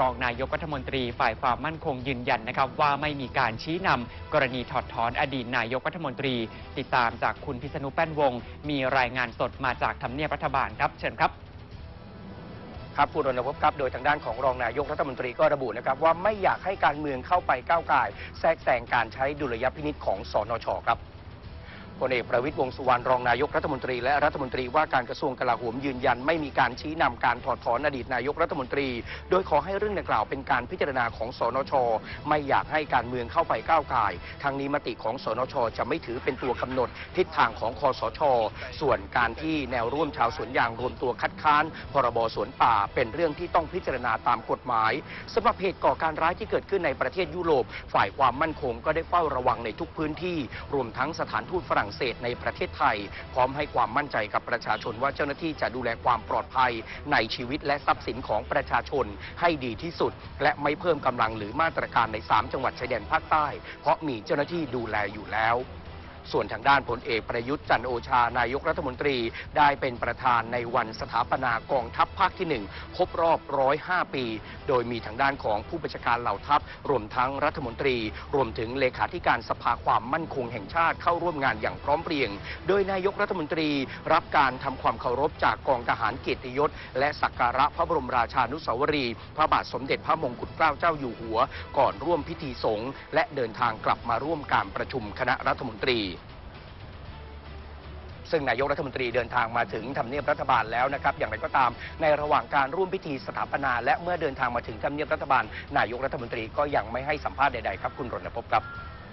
รองนายกรัฐมนตรีฝ่ายความมั่นคงยืนยันนะครับว่าไม่มีการชี้นำกรณีถอดถอนอดีตนายกรัฐมนตรี ติดตามจากคุณพิษณุแป้นวง มีรายงานสดมาจากทำเนียบรัฐบาลครับ เชิญครับ ครับคุณรณพบครับ โดยทางด้านของรองนายกรัฐมนตรีก็ระบุนะครับว่าไม่อยากให้การเมืองเข้าไปก้าวไก่แทรกแซงการใช้ดุลยพินิษของสนชครับ พลเอกประวิตยวงสุวรรณรองนายกรัฐมนตรี และรัฐมนตรีว่าการกระทรวงกลาโหมยืนยัน ไม่มีการชี้นำการถอดถอนอดีตนายกรัฐมนตรี โดยขอให้เรื่องดังกล่าวเป็นการพิจารณาของสนช ไม่อยากให้การเมืองเข้าไปก้าวไก่ทางนี้มติของสนช จะไม่ถือเป็นตัวกำหนดทิศทางของคอสช ส่วนการที่แนวร่วมชาวสวนยางรวมตัวคัดค้านพรบสวนป่าเป็นเรื่องที่ต้องพิจารณาตามกฎหมายสำหรับเหตุก่อการร้ายที่เกิดขึ้นในประเทศยุโรป ฝ่ายความมั่นคงก็ได้เฝ้าระวังในทุกพื้นที่ รวมทั้งสถานทูตฝรั่งเศสในประเทศไทย พร้อมให้ความมั่นใจกับประชาชนว่าเจ้าหน้าที่จะดูแลความปลอดภัยในชีวิตและทรัพย์สินของประชาชนให้ดีที่สุด และไม่เพิ่มกำลังหรือมาตรการใน 3 จังหวัดชายแดนภาคใต้ เพราะมีเจ้าหน้าที่ดูแลอยู่แล้ว ส่วนทางด้านพลเอกประยุทธ์จันโอชานายกรัฐมนตรีได้เป็นประธานในวันสถาปนากองทัพภาคที่ 1 ครบรอบ 105 ปี โดยมีทางด้านของผู้บัญชาการเหล่าทัพ รวมทั้งรัฐมนตรี รวมถึงเลขาธิการสภาความมั่นคงแห่งชาติเข้าร่วมงานอย่างพร้อมเพรียง โดยนายกรัฐมนตรีรับการทำความเคารพจากกองทหารเกียรติยศ และสักการะพระบรมราชานุสาวรีย์พระบาทสมเด็จพระมงกุฎเกล้าเจ้าอยู่หัว ก่อนร่วมพิธีสงฆ์และเดินทางกลับมาร่วมการประชุมคณะรัฐมนตรี ซึ่งนายกรัฐมนตรีเดินทางมาถึงทำเนียบรัฐบาลแล้วนะครับ อย่างไรก็ตามในระหว่างการร่วมพิธีสถาปนา และเมื่อเดินทางมาถึงทำเนียบรัฐบาล นายกรัฐมนตรีก็ยังไม่ให้สัมภาษณ์ใดๆครับคุณรณพบครับ